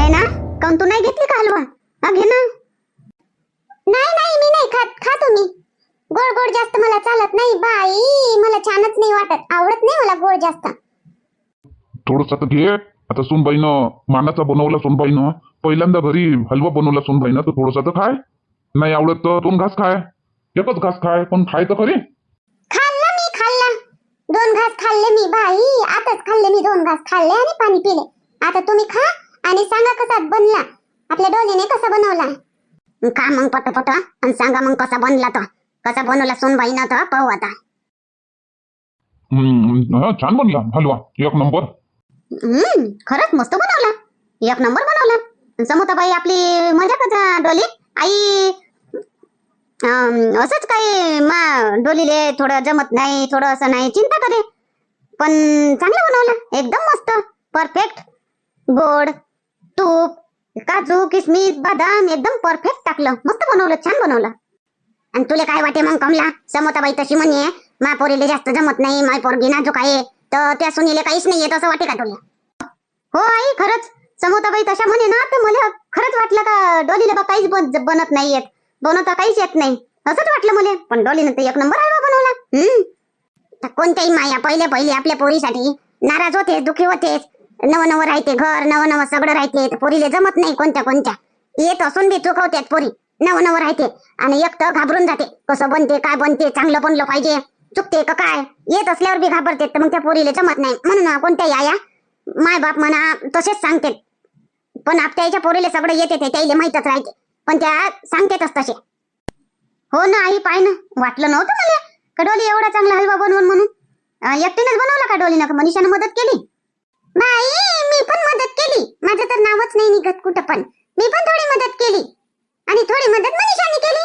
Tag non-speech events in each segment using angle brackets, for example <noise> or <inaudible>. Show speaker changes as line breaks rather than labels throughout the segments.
नाही ना? काऊन तू नाही घेतली का हलवा? हा घे ना. नाही नाही मी नाही खात. खा तुम्ही. गोड गोड जास्त मला चालत नाही बाई. मला छानच नाही वाटत. आवडत नाही मला गोड जास्त.
थोडस आता घे. आता सोनबाईनं मानाचा बनवला सोनबाईनं. पहिल्यांदा घरी हलवा बनवला सोनबाईनं. तर थोडस तर खाय. नाही आवडत तर दोन घास खाय. एकच घास खाय पण खाय तर खरी.
खाल्ला मी खाल्ला. दोन घास खाल्ले मी बाई. आताच खाल्ले मी दोन घास. खाल्ले आणि पाणी पिले. आता तुम्ही खा. आणि सांगा कसा बनला? आपल्या डोलीने कसा बनवला? खा मग पटपट आणि सांगा मग कसा बनला तो? कसा बनवला सोनबाईनं तर पाहू आता.
हम्म, छान बनला. हलवा एक नंबर.
हम्म खरंच मस्त बनवला. एक नंबर बनवला. समोताबाई आपली मजा कसा डोली? आई अं, असंच काही मा डोलीले थोडं जमत नाही थोडं असं नाही चिंता करे. पण चांगलं बनवलं. एकदम मस्त. परफेक्ट गोड. तूप काजू किसमिस बदाम एकदम परफेक्ट टाकलं. मस्त बनवलं छान बनवलं. आणि तुला काय वाटे मग कमला? समोताबाई तशी म्हणे मा पोरीले जास्त जमत नाही माय पोरगी नाजूक आहे. तर त्या सुनीले काहीच नाही येत असं वाटे का तुला? हो आई खरंच. समोताबाई तशा म्हणे ना तर मला खरंच वाटलं का डोलीला बा काहीच बन- बनत नाही येत. बनवता काहीच येत नाही. असंच वाटलं मला. पण डोलीनं तर एक नंबर हलवा बनवला. हम्म. कोणत्याही माया पहिले पहिले आपल्या पोरीसाठी नाराज होतेस दुखी होतेस नवं नवं राहते घर नवं नवं सगळं राहते. पोरीले जमत नाही कोणत्या कोणत्या. येत असून बी चुकवतात पोरी. नवं नवं राहते आणि एक तर घाबरून जाते. कसं बनते काय बनते चांगलं बनलं पाहिजे. चुकते का काय? येत असल्यावर बी घाबरते तर मग त्या पोरीले जमत नाही. म्हणून कोणत्याही कोणत्या आया माय बाप म्हणा तसेच सांगते पण आपल्या आईच्या पोरीले सगळं येते ते त्याईले माहीतच राहते. पण त्या सांगतेच तसे. हो ना आई पाय ना. वाटलं नव्हतं मला. कडोली एवढा चांगला हलवा बनवून म्हणून. अं, एकटीनेच बनवला का डोलीनं? मनीषानं मदत केली? बाई मी पण मदत केली. माझं तर नावच नाही निघत कुठं पण. मी पण थोडी मदत केली. आणि थोडी मदत मनीषाने केली.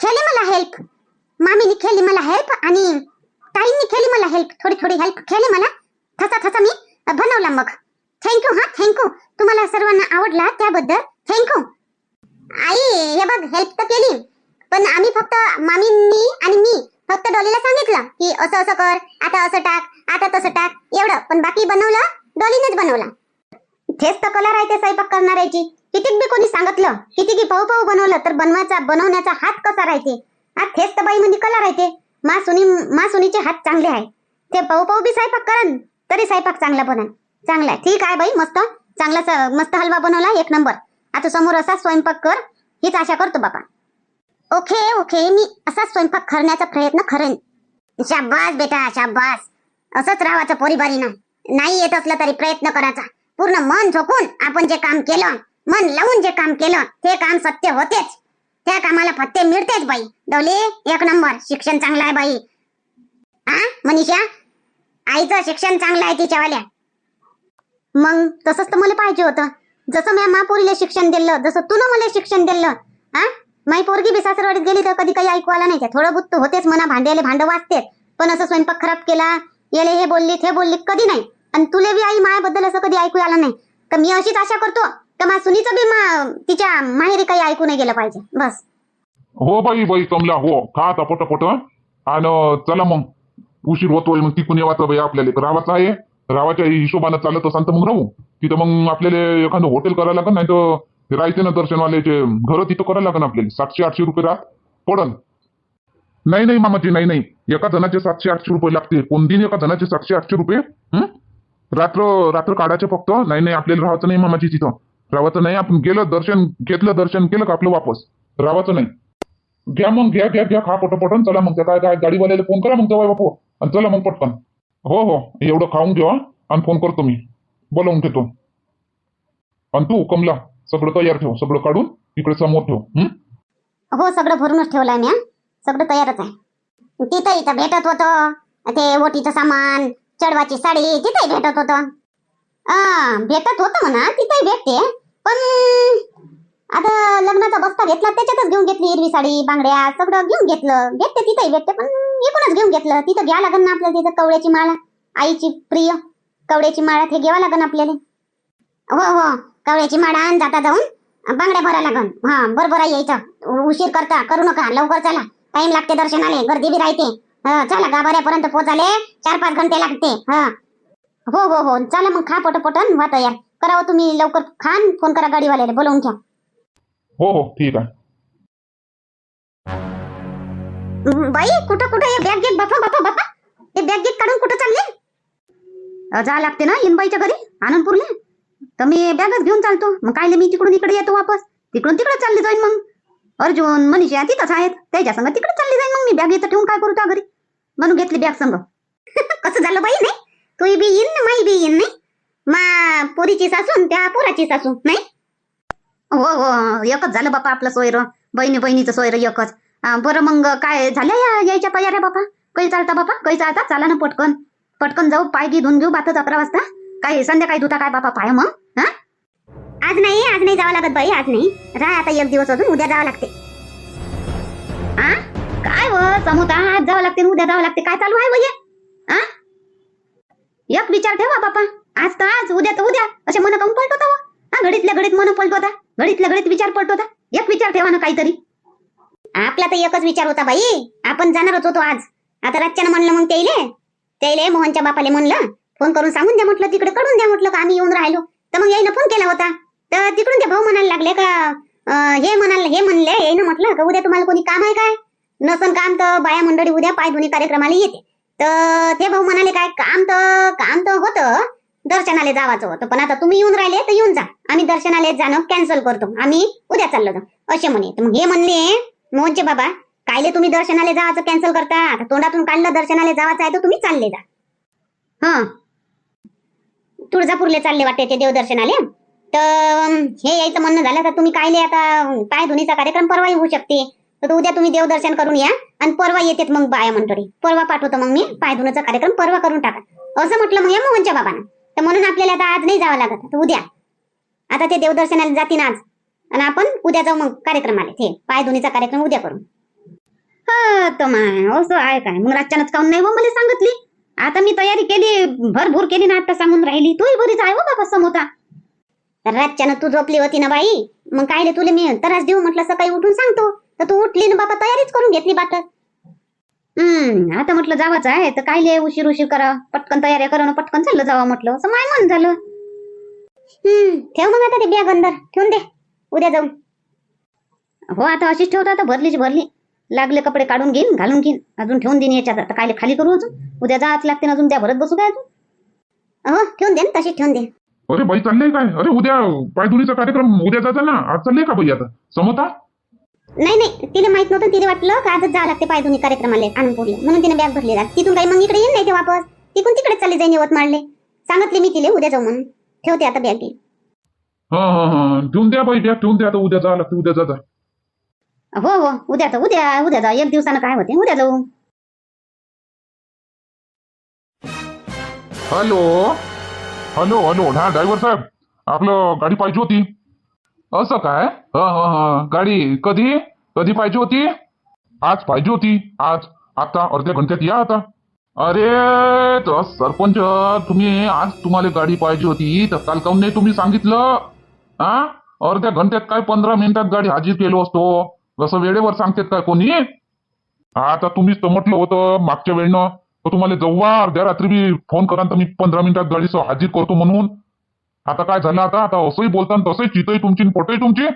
केली मला हेल्प मामीने केली मला हेल्प आणि ताईंनी केली मला हेल्प थोडी थोडी हेल्प केली मला. थसा थसा मी बनवला मग. थँक्यू हा थँक्यू तुम्हाला सर्वांना आवडला त्याबद्दल. थँक्यू आई हे बघ हेल्प तर केली. पण आम्ही फक्त मामींनी आणि मी फक्त डॉलीला सांगितलं की असं असं कर आता असं टाक आता तसं टाक एवढं. पण बाकी बनवलं डॉलीनेच बनवला. तेच तर कला राहते स्वयंपाक करणाऱ्याची. कितीक बी कोणी सांगितलं किती की पाहू पाहू बनवलं तर बनवायचा बनवण्याचा हात कसा राहते? हा तेच तर बाई म्हणजे कला राहते मा सुनी मा सुनीचे हात चांगले आहे. ते पाहू पाहू बी स्वयंपाक करन तरी स्वयंपाक चांगला बनन चांगला आहे. ठीक आहे बाई मस्त. चांगला मस्त हलवा बनवला एक नंबर. आता समोर असा स्वयंपाक कर हीच आशा करतो बाबा ओके ओके मी असाच स्वयंपाक करण्याचा प्रयत्न करेन. शाबास बेटा शाबास. असंच राहायचं पोरीबारीनं नाही येत असलं तरी प्रयत्न करायचा. पूर्ण मन झोकून आपण जे काम केलं मन लावून जे काम केलं ते काम सत्य होतेच. त्या कामाला फत्ते मिळतेच बाई. डवले एक नंबर. शिक्षण चांगलं आहे बाई. हा मनीषा? आईचं शिक्षण चांगलं आहे तिच्यावाल्या. मग तसंच तर मला पाहिजे होतं. जसं मी महापुरीला शिक्षण दिलं जसं तू मला शिक्षण दिलं हा माई पोरगी बी सासरवाडीत गेली तर कधी काही ऐकू आला नाही थोडं बुत्त होतेच म्हणा भांड्याले भांड वाचतेच पण असं स्वयंपाक खराब केला येले हे बोलली हे बोलली कधी नाही. आणि तुले बी आई मायाबद्दल असं कधी ऐकू आलं नाही. तर मी अशीच आशा करतो तर मा सुनीचं बी मा तिच्या माहेरी काही ऐकू नाही गेलं पाहिजे. बस.
हो बाई बाई कमला हो. खा आता पटपट आणि चला मग. उशीर होतोय मग तिकून येवाचं बाई आपल्याला. रावाचं आहे. रावाच्या हिशोबानं चालत असाल तर मग राहू. तिथं मग आपल्याला एखादं हॉटेल करायला लागेल नाही तर राहायचे ना दर्शनवाल्याचे घर तिथं करायला लागेल आपल्याला. सातशे आठशे रुपये राहत पडन. नाही नाही मामाजी नाही नाही. एका जणाचे सातशे आठशे रुपये लागते. दिन एका जणाचे सातशे आठशे रुपये? रात्र रात्र काढायचे फक्त. नाही नाही आपल्याला राहायचं नाही मामाजी तिथं. राहायचं नाही. आपण गेलं दर्शन घेतलं दर्शन केलं का आपलं वापस? राहायचं नाही. घ्या मग घ्या घ्या घ्या खा पटपट चला मग त्या काय काय गाडीवाल्याला फोन करा मग तेव्हा बापू. आणि चला मग पटकन. हो हो. एवढं खाऊन घ्या. आणि फोन करतो मी. बोलावून घेतो आणि तू कमला. सगळं तयार ठेव सगळं काढून इकडे समोर ठेव हं?
हो सगळं भरूनच ठेवलंय मी हं. सगळं तयारच आहे. तिथं इथं भेटत होतं ते ओटीचं सामान चढवाची साडी तिथंही भेटत होतं. हा भेटत होतं म्हणा तिथंही भेटते. पण आता लग्नाचा बस्ता घेतला त्याच्यातच घेऊन घेतली हिरवी साडी बांगड्या सगळं घेऊन घेतलं. भेटते तिथंही भेटते पण एकूणच घेऊन घेतलं. तिथं घ्या लागेल ना आपल्याला तिथं कवड्याची माळा आईची प्रिय कवड्याची माळा ते घ्यावं लागेल आपल्याला. हो हो. कवड्याची माळा आण जाता जाऊन. बांगड्या भरा लागन हा बरोबर यायचं उशीर करता. करू नका. लवकर चला. टाइम लागते दर्शनाले. गर्दी बी राहते. हं, चला गाभाऱ्यापर्यंत पोचाले चार पाच घंटे लागते. हा. हो हो हो. चला मग खा पटपटन. वा तयार करावं तुम्ही. लवकर खान फोन करा गाडीवाल्याला. बोलवून घ्या.
हो हो. ठीक आहे.
बाई कुठं कुठं हे बॅग घेत बापा बापा बापा हे बॅग घेत काढून कुठं चालले? जा लागते ना इनबाईच्या घरी. आनंदपूरले तर मी बॅगच घेऊन चालतो. मग कायले मी तिकडून इकडे येतो वापस? तिकडून तिकडे चालली जाईन मग. अर्जुन मनीषा तिथंच आहेत. त्याच्या संग तिकडे चालली जाईन मग मी. बॅग इथं ठेवून काय करू त्या घरी? म्हणून घेतली बॅग संग. <laughs> कसं झालं बाई नाही? तू बी येईन ना माई बी येईन नाही? मा पोरीची सासू त्या पोराची सासू नाही? हो हो एकच झालं बापा आपलं सोयर. बहिणी बहिणीचं सोयर एकच. बरं मग काय झाल्या या यायच्या आहे बापा? काही चालता बापा? काही चालता? चाला ना पटकन. पटकन जाऊ पाय घे धुवून घेऊ बातच अकरा वाजता. काय संध्याकाळी धुता काय बापा पाय मग? हा? आज नाही आज नाही जावं लागत बाई आज नाही. राह आता एक दिवस अजून उद्या जावं लागते. आ? काय व समुता आज जावं लागते उद्या जावं लागते काय चालू आहे वय? आ? एक विचार ठेवा बापा. आज तर आज उद्या तर उद्या. असे मन काऊन पलटत हो? हा घडीतल्या घडीत मन पलट होता घडीतल्या घडीत विचार पलट होता एक विचार ठेवा ना काहीतरी. आपला तर एकच विचार होता बाई. आपण जाणारच होतो आज. आता रातच्यानं म्हणलं मग त्याईले. त्याईले मोहनच्या बापाले म्हणलं फोन करून सांगून द्या म्हटलं तिकडे कडून द्या म्हटलं का आम्ही येऊन राहिलो. तर मग याईनं फोन केला होता. तर तिकडून ते भाऊ म्हणायला लागले का हे म्हणाले हे म्हणले येईन म्हटलं का उद्या तुम्हाला कोणी काम आहे काय? नसन काम तर बाया मंडळी उद्या पायधुनी कार्यक्रमाला येते. तर ते भाऊ म्हणाले काय काम तर काम तर होतं दर्शनाला जावाचं होतं. पण आता तुम्ही येऊन राहिले तर येऊन जा. आम्ही दर्शनाला जाणं कॅन्सल करतो. आम्ही उद्या चाललो जाऊ. असे म्हणे. तर मग हे म्हणले मोहनचे बाबा कायले तुम्ही दर्शनाला जावाचं कॅन्सल करता? आता तोंडातून काढलं दर्शनाला जावाचं आहे तर तुम्ही चालले जा. हा. तुळजापूरले चालले वाटते ते देवदर्शनाले. तर हे यायचं म्हणणं झालं तर तुम्ही कायले आता पाय धुनीचा कार्यक्रम परवाही होऊ शकते. तर उद्या तुम्ही देवदर्शन करून या आणि परवा येतेत मग बाया मंडळी. परवा पाठवतो मग मी पाय धुण्याचा कार्यक्रम परवा करून टाका. असं म्हटलं मग या मोहनच्या बाबांना. तर म्हणून आपल्याला आता आज नाही जावं लागत. तर उद्या. आता ते देवदर्शनाला जातील आज. आणि आपण उद्या जाऊ मग कार्यक्रमाला. ते पाय धुनीचा कार्यक्रम उद्या करू. हा तर माय असं आहे काय? मग रातच्यानंच काऊन नाही हो मला सांगितली. आता मी तयारी केली भरभूर केली ना आता सांगून राहिली. तूही बरीच आहे हो बाबा समोता. रातच्यानं तू झोपली होती ना बाई? मग काय तुला मी त्रास देऊ म्हटलं सकाळी उठून सांगतो. तर तू उठली ना बाबा तयारीच करून घेतली बाट. हम्म आता म्हटलं जावाच आहे तर काय लिहाय उशीर उशीर करा. पटकन तयारी करा पटकन चाललं जावा म्हटलं. असं माय मन झालं. हम्म ठेव मग आता ते बॅग अंदर. ठेवून दे. उद्या जाऊ हो आता अशीच ठेवतो आता भरलीच भरली. लागले कपडे काढून घेईन घालून घेईन. अजून ठेवून देईन याच्यात. आता कायले खाली करू अजून? उद्या जाच लागते ना अजून त्या भरत बसू काय अजून? हो ठेवून दे ना तशीच ठेवून दे
अरे बाई चाललंय काय? अरे उद्या पायधुरीचा कार्यक्रम उद्या जायचा ना? आज चाललंय का बाई आता? समोता?
नाही नाही तिला माहीत नव्हतं तिला वाटलं का आजच जावं लागते पायधुनी कार्यक्रमाला आनंदपूरला म्हणून तिने बॅग भरली जात तिथून काही मग इकडे येईन नाही ते वापस. तिकून तिकडे चालले जाईन यवतमाळले सांगितले मी तिले उद्या जाऊ म्हणून. ठेवते आता बॅग
हा हा हा. ठेवून द्या बाई द्या ठेवून द्या आता उद्या जावं लागतं उद्या जा.
हो हो. उद्या उद्या उद्या जाऊ एक दिवसानं काय होते? उद्या जाऊ.
हॅलो? Hello hello. हा ड्रायव्हर साहेब. आपलं गाडी पाहिजे होती. असं काय? हा हा हा. गाडी कधी? कधी पाहिजे होती? आज पाहिजे होती. आज. आता अर्ध्या घंट्यात या आता. अरे तर सरपंच तुम्ही आज तुम्हाला गाडी पाहिजे होती. तर काल काऊन नाही तुम्ही सांगितलं? हा? अर्ध्या घंट्यात काय पंधरा मिनिटात गाडी हाजीर केलो असतो? जसं वेळेवर सांगतात का कोणी? आता तुम्हीच तर म्हटलं होतं मागच्या वेळनं. तर तुम्हाला जेव्हा अर्ध्या रात्री बी फोन करा तर मी पंधरा मिनिटात गाडी हाजीर करतो म्हणून. आता काय झालं आता? आता असंही बोलता तसंही चितही तुमची पोटही तुमची.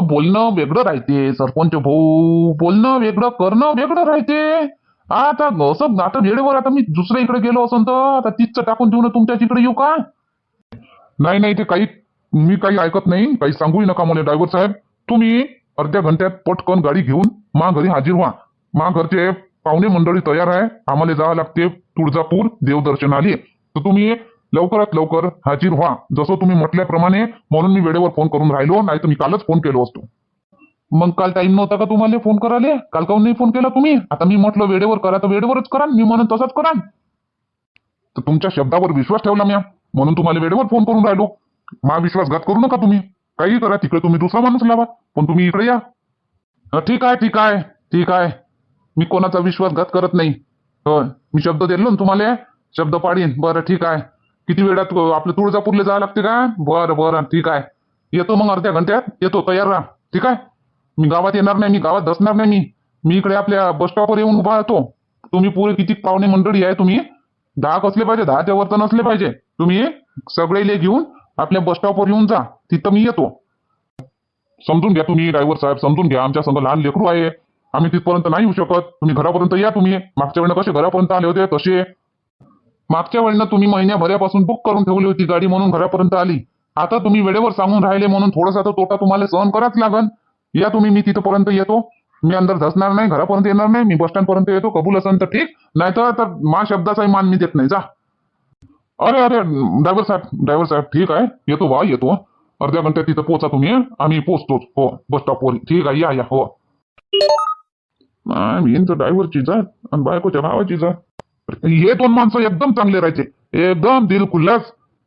बोलणं वेगळं राहते सरपंच भाऊ. बोलणं वेगळं करणं वेगळं राहते. आता असं आता वेळेवर आता मी दुसऱ्या इकडे गेलो असं तर आता तीच टाकून देऊ ना तुमच्या तिकडे येऊ का? नाही नाही ते काही मी काही ऐकत नाही. काही सांगूही नका मला ड्रायव्हर साहेब. तुम्ही अर्ध्या घंट्यात पटकन गाडी घेऊन मा घरी हाजीर व्हा. मा घरचे पाहुणे मंडळी तयार आहे. आम्हाला जावं लागते तुळजापूर देवदर्शनाली तर तुम्ही लवकरात लवकर हाजीर व्हा. जसं तुम्ही म्हटल्याप्रमाणे म्हणून मी वेळेवर फोन करून राहिलो नाही तर मी कालच फोन केलो असतो. मग काल टाइम नव्हता का तुम्हाला फोन करायला? काल काऊन नाही फोन केला तुम्ही? आता मी म्हटलं वेळेवर करा तर वेळेवरच करा मी म्हणून तसंच करा. तर तुमच्या शब्दावर विश्वास ठेवला म्या. म्हणून तुम्हाला वेळेवर फोन करून राहिलो. मा विश्वासघात करू नका तुम्ही. काही करा तिकडे तुम्ही दुसरा माणूस लावा पण तुम्ही इकडे या. ठीक आहे ठीक आहे ठीक आहे. मी कोणाचा विश्वासघात करत नाही. हो मी शब्द दिलो ना तुम्हाला? शब्द पाडीन. बरं ठीक आहे. किती वेळात आपलं तुळजापूरला जावं लागते का? बरं बरं ठीक आहे. येतो मग अर्ध्या घंट्यात. येतो तयार राहा. ठीक आहे? मी गावात येणार नाही मी गावात धसणार नाही मी. मी इकडे आपल्या बस स्टॉपवर येऊन उभा राहतो. तुम्ही पुरे किती पाहुणे मंडळी आहे तुम्ही? दहा कसले पाहिजे? दहाच्या वर तर नसले पाहिजे. तुम्ही सगळे घेऊन आपल्या बसस्टॉपवर येऊन जा. तिथं मी येतो. समजून घ्या तुम्ही ड्रायव्हर साहेब समजून घ्या. आमच्या संघ लहान लेकरू आहे. आम्ही तिथपर्यंत नाही येऊ शकत. तुम्ही घरापर्यंत या तुम्ही. मागच्या वेळेला कसे घरापर्यंत आले होते? तसे. मागच्या वेळेला तुम्ही महिन्याभरापासून बुक करून ठेवली होती गाडी म्हणून घरापर्यंत आली. आता तुम्ही वेळेवर सांगून राहिले म्हणून थोडासा तर तोटा तुम्हाला सहन कराच लागन. या तुम्ही मी तिथपर्यंत येतो. मी अंदर धसणार नाही घरापर्यंत येणार नाही. मी बस स्टँड पर्यंत येतो. कबूल असेल तर ठीक. नाहीतर तर मा शब्दाचाही मान मी देत नाही. जा. अरे अरे ड्रायव्हर साहेब ड्रायव्हर साहेब ठीक आहे. येतो वा येतो. अर्ध्या घंट्यात तिथं पोचा तुम्ही आम्ही पोचतोच हो बस स्टॉपवर ठीक आहे या या हो. नाही, मी तर ड्रायव्हरची जात आणि बायकोच्या भावाची जात हे दोन माणसं एकदम चांगले राहायचे. एकदम दिल खुल्लास.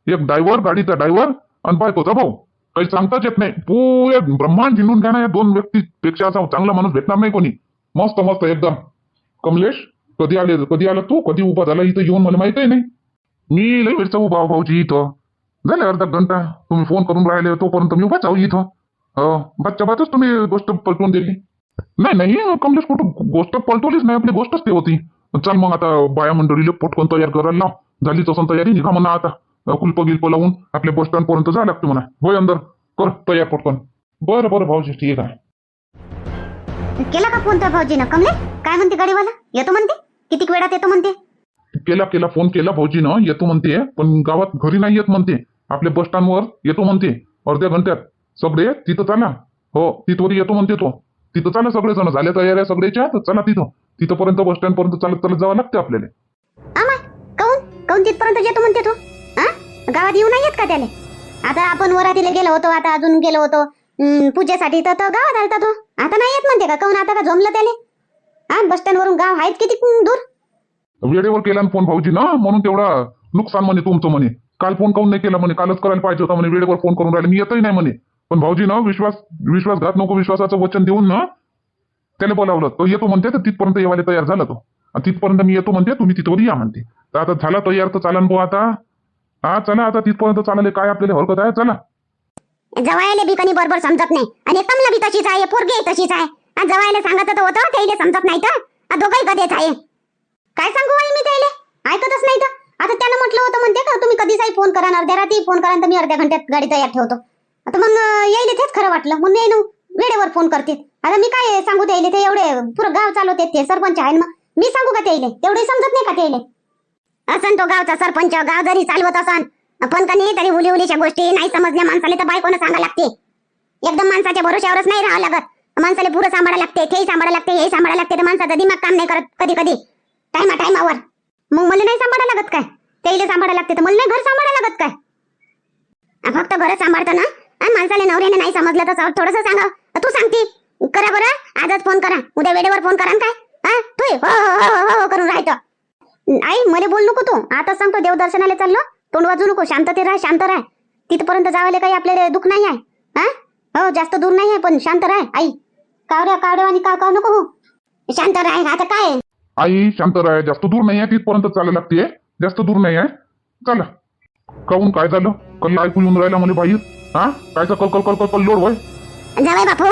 एक ड्रायव्हर गाडीचा ड्रायव्हर आणि बायकोचा भाऊ. काही सांगताच येत नाही. पुरे ब्रह्मांड झिंडून घ्या ना या दोन व्यक्तीपेक्षा असा चांगला माणूस भेटणार नाही कोणी. मस्त मस्त एकदम. कमलेश कधी आले कधी आला तू? कधी उभा झाला इथं येऊन मला माहितही नाही. मी लई वेळचा उभा आहे भाऊजी इथं. झाले अर्धा घंटा. तुम्ही फोन करून राहिले तोपर्यंत मी उभाच आहो इथं. हो बातच तुम्ही गोष्ट पलटवून दिली. नाही नाही कमलेश कुठं गोष्ट पलटवलीच नाही आपली गोष्टच ती होती. चल मग आता बाया मंडळीला पटकन तयार करायला लाव. झाली तसं तयारी निघा म्हणा आता. कुल्प गिल्प लावून आपल्या बस स्टँड पर्यंत जा लागते म्हणा. होय अंदर. कर तयार पटकन. बरं बरं भाऊजी ठीक आहे.
केला का फोन त्या भाऊजीनं? कमले काय म्हणते गाडीवाला? येतो म्हणते? किती वेळात येतो म्हणते?
केला केला फोन केला भाऊजीनं येतो म्हणते. पण गावात घरी नाही येत म्हणते. आपल्या बस स्टँडवर येतो म्हणते. अर्ध्या घंट्यात. सगळे तिथं चाला. हो तिथवर येतो म्हणते तो. तिथं चाला सगळे जण झाल्या तयार सगळ्याच्या तर चला तिथं. तिथपर्यंत बस स्टँड पर्यंत चालत चालत जावं लागते आपल्याला.
काऊन काऊन तिथपर्यंत येतो म्हणते तू? गावात येऊ नाही येत का त्याने? आता आपण वरातीला गेलो होतो आता अजून गेलो होतो. पूजेसाठी तर गावात आलता तो. आता नाही येत म्हणते का? काऊन आता का जमलं त्याले? हा बस स्टँड वरून गाव आहेत किती दूर?
वेळेवर केला ना फोन भाऊजी ना म्हणून तेवढा नुकसान म्हणे तुमचं म्हणे. काल फोन काऊन नाही केला म्हणे? कालच करायला पाहिजे होता म्हणे वेळेवर फोन करून राहिले. मी येतही नाही म्हणे. पण भाऊजी ना विश्वास विश्वासघात नको विश्वासाचं वचन देऊन ना त्याला बोलावलं. तो येतो म्हणते तर तिथपर्यंत येवायला तयार झाला तो. तिथपर्यंत मी येतो म्हणते तुम्ही तिथवर या म्हणते. तर आता झाला तयार तर चालन भाऊ आता. हा चला आता तिथपर्यंत चालले. काय आपल्याला हरकत आहे? चला.
जवायला बी कणी बरोबर समजत नाही. आणि कमला बी तशीच आहे पोरगी तशीच आहे. जवायला सांगत होतं त्याला समजत नाही तर. दोघंही कधीच आहे. काय सांगू आई मी त्याला? ऐकतच नाही तर. आता त्यानं म्हटलं होतं म्हणते का तुम्ही कधीचाही फोन करा अर्ध्या रात्री फोन करा तर मी अर्ध्या घंट्यात गाडी तयार ठेवतो. आता मग येईल तेच खरं वाटलं. म्हणून येईन वेळेवर फोन करते. आता मी काय सांगू त्याले? ते एवढे पुरं गाव चालवते ते सरपंच आहे मग मी सांगू का त्याले? तेवढे समजत नाही का त्याले? असन तो गावचा सरपंच गाव जरी चालवत असन पण का नाही तरी उली उलीच्या गोष्टी नाही समजल्या माणसाला तर बायकोनं सांगा लागते. एकदम माणसाच्या भरोश्यावरच नाही राहावं लागत. माणसाला पुरं सांभाळा लागते तेही सांभाळा लागते हे सांभाळा लागते तर माणसाचा दिमाग काम नाही करत कधी कधी टायमा टायमावर मग मला नाही सांभाळा लागत काय? त्याला सांभाळा लागते तर मला नाही घर सांभाळा लागत काय? फक्त घर सांभाळतं ना? आणि माणसाला नवऱ्याने नाही समजलं तर थोडस सांगा. तू सांगते. करा बरं. आजच फोन करा. उद्या वेळेवर फोन करा काय? हा तू हो, हो हो हो हो करून राहायचं आई मला बोल नको तू. आता सांगतो देवदर्शनाला चाललो. तोंड वाजू नको. शांतते राह शांत राह. तिथपर्यंत जावायला काही आपल्याला दुःख नाही आहे. हा हो जास्त दूर नाही आहे पण शांत राह. आई. कावड्या कावड्या आणि काव काव नको हो शांत राह. आता काय? आहे?
आई शांत राहा जास्त दूर नाही आहे तिथपर्यंत चालायला लागते जास्त दूर नाही आहे चला. काहून? काय झालं? कल्ला ऐकू येऊन राहिला म्हणे बाई. हा? कायचा कल कल कल कल कल लोड होय?
जावई बापू.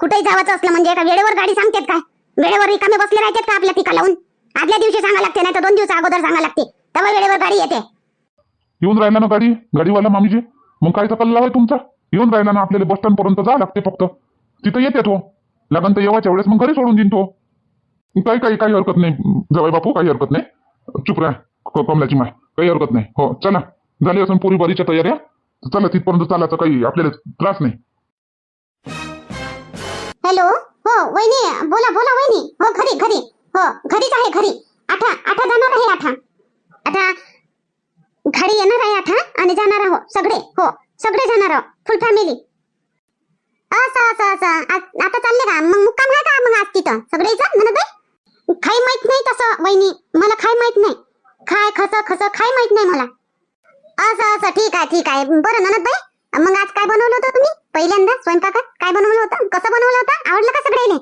कुठेही जावायचं असलं म्हणजे का वेळेवर गाडी सांगतेत काय? वेळेवर रिकामे बसले राहतात का आपल्या पिका लावून? आदल्या दिवशी सांगा लागते नाही तर दोन दिवस अगोदर सांगा लागते. तेव्हा वेळेवर गाडी येते.
येऊन राहिला ना गाडी? गाडीवाला मामीजी? मग कायचा कल्ला आहे तुमचा? येऊन राहिला ना आपल्याला बस स्टँड पर्यंत जा लागते फक्त. तिथं येते तो. लागन तर येवाच्या वेळेस मग घरी सोडून देईन तो. काही काही काही हरकत नाही. जवाई बापू काही हरकत नाही. चुप राह. कमलाची माय. काही हरकत नाही. हो चला. झाली असून पुरी बरीच्या तयाऱ्या तर चला तिथपर्यंत चालायचं काही आपल्याला त्रास नाही.
हॅलो. हो वहिनी. बोला बोला वहिनी. हो घरी घरी. हो घरीच आहे घरी. आठा आठा जाणार आहे आठा. आता घरी येणार आहे आठा आणि जाणार आहो सगळे. हो सगळे जाणार आहो फुल फॅमिली असं असं असं. आता चालले का? मग मुक्काम आहे का मग आज तिथं? सगळे जा ननदबाई खाय माहीत नाही तसं वहिनी. मला खाय माहीत नाही. खाय खस खस खाय माहीत नाही मला. असं असं. ठीक आहे ठीक आहे. बरं ननदबाई मग आज काय बनवलं होतं तुम्ही? पहिल्यांदा स्वयंपाकात काय बनवलं होतं? कसं बनवलं होतं? आवडलं का सगळ्याने?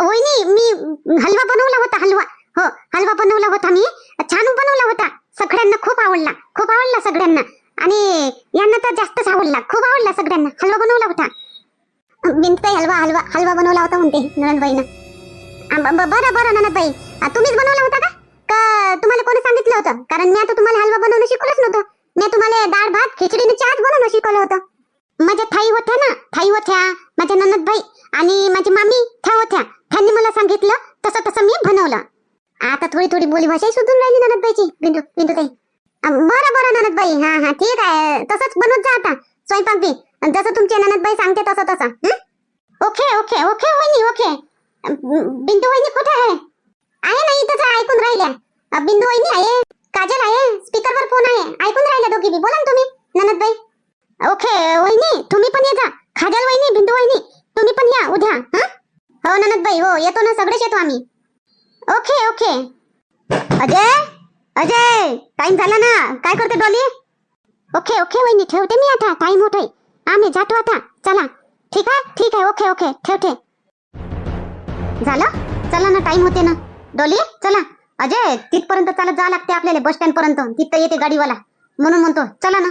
वहिनी मी हलवा बनवला होता हलवा. हो हलवा बनवला होता मी. छान बनवला होता. सगळ्यांना खूप आवडला. खूप आवडला सगळ्यांना. आणि यांना तर जास्तच आवडला. खूप आवडला सगळ्यांना. हलवा बनवला होता. बिनताई हलवा हलवा. हलवा बनवला होता म्हणते ननदबाईनं बरं बरं ननदबाई. तुम्हीच बनवला होता का? का तुम्हाला कोणी सांगितलं होतं? कारण मी आता तुम्हाला हलवा बनवणं शिकवलंच नव्हतं. मी तुम्हाला डाळ भात खिचडीने चहाच बनवणं शिकवलं होतं. माझ्या थाई होत्या ना थाई होत्या माझ्या ननदबाई आणि माझी मामी थ्या होत्या. त्यांनी मला सांगितलं तसं तसं मी बनवलं. आता थोडी थोडी बोली भाषाही सुधून राहिली ननदबाईची. बिंदू बिंदू ताई बरं बरं ननदबाई. हा हा ठीक आहे. तसंच बनवत जा आता. स्वयंपाक बी. जसं तुमची ननदबाई सांगते तसं तसं. ओके ओके ओके वहिनी ओके. बिंदू वहिनी कुठे आहे? आहे ना इथंच ऐकून राहिल्या. बिंदू वहिनी आहे? काजल आहे? स्पीकरवर फोन आहे. ऐकून राहिल्या दोघी बी. बोला ना तुम्ही ननदबाई. ओके वहिनी तुम्ही पण ये जा. खाजल वहिनी बिंदू वहिनी तुम्ही पण या उद्या हा? हो ननदबाई हो येतो ना सगळेच येतो आम्ही. Okay okay. Ajay Ajay time झाला ना. काय करते डॉली? ओके ओके वहिनी ठेवते मी आता. टाइम होतोय. आम्ही जातो आता. चला. ठीक आहे? ठीक आहे ओके ओके ठेवते. झालं? चला ना टाइम होते ना. डॉली चला. अजय तिथपर्यंत चालत जा लागते आपल्याला बस स्टँड पर्यंत. तिथं येते गाडीवाला. म्हणून म्हणतो चला ना.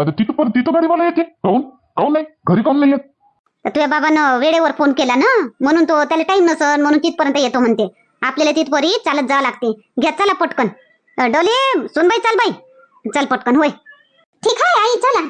आता तिथं पण तिथं गाडीवाला येते. काहून काहून नाही? घरी काहून नाही येत
तर तुझ्या बाबानं वेळेवर फोन केला ना? म्हणून तो त्याला टाइम नसन म्हणून तिथपर्यंत येतो म्हणते. आपल्याला तिथपरी चालत जावं लागते. घ्या चला पटकन. डोली सुनबाई चाल बाई चल पटकन होय. ठीक आहे आई चला.